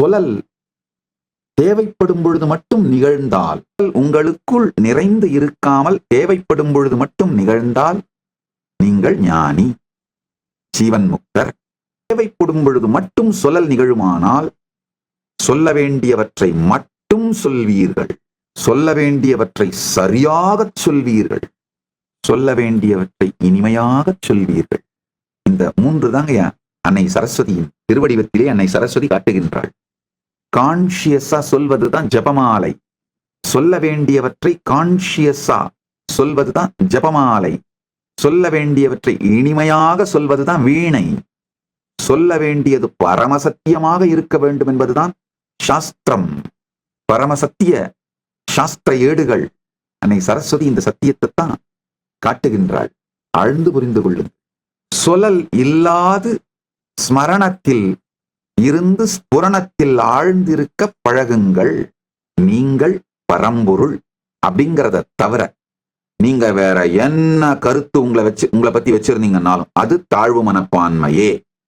சொலல் தேவைப்படும் பொழுது மட்டும் நிகழ்ந்தால் உங்களுக்குள் நிறைந்து இருக்காமல் தேவைப்படும் பொழுது மட்டும் நிகழ்ந்தால் நீங்கள் ஞானி ஜீவன் முக்தர். தேவைப்படும் பொழுது மட்டும் சொல்லல் நிகழுமானால் சொல்ல வேண்டியவற்றை மட்டும் சொல்வீர்கள். சொல்ல வேண்டியவற்றை சரியாகச் சொல்வீர்கள். சொல்ல வேண்டியவற்றை இனிமையாகச் சொல்வீர்கள். இந்த மூன்று தாங்க அன்னை சரஸ்வதியின் திருவடிவத்திலே அன்னை சரஸ்வதி காட்டுகின்றாள். கான்ஷியஸா சொல்வதுதான் ஜபமாலை. சொல்ல வேண்டியவற்றை கான்ஷியஸா சொல்வதுதான் ஜபமாலை. சொல்ல வேண்டியவற்றை இனிமையாக சொல்வதுதான் வீணை. சொல்ல வேண்டியது பரமசத்தியமாக இருக்க வேண்டும் என்பதுதான் சாஸ்திரம். பரமசத்திய சாஸ்திர ஏடுகள் அன்னை சரஸ்வதி இந்த சத்தியத்தை தான் காட்டுகின்றாள். ஆழ்ந்து புரிந்து கொள்ளுங்கள். சொல்லல் இல்லாது ஸ்மரணத்தில் இருந்து ஸ்புரணத்தில் ஆழ்ந்திருக்க பழகுங்கள். நீங்கள் பரம்பொருள் அப்படிங்கிறத தவிர நீங்க வேற என்ன கருத்து உங்களை வச்சு உங்களை பத்தி வச்சிருந்தீங்கன்னாலும் அது தாழ்வு மனப்பான்மையே.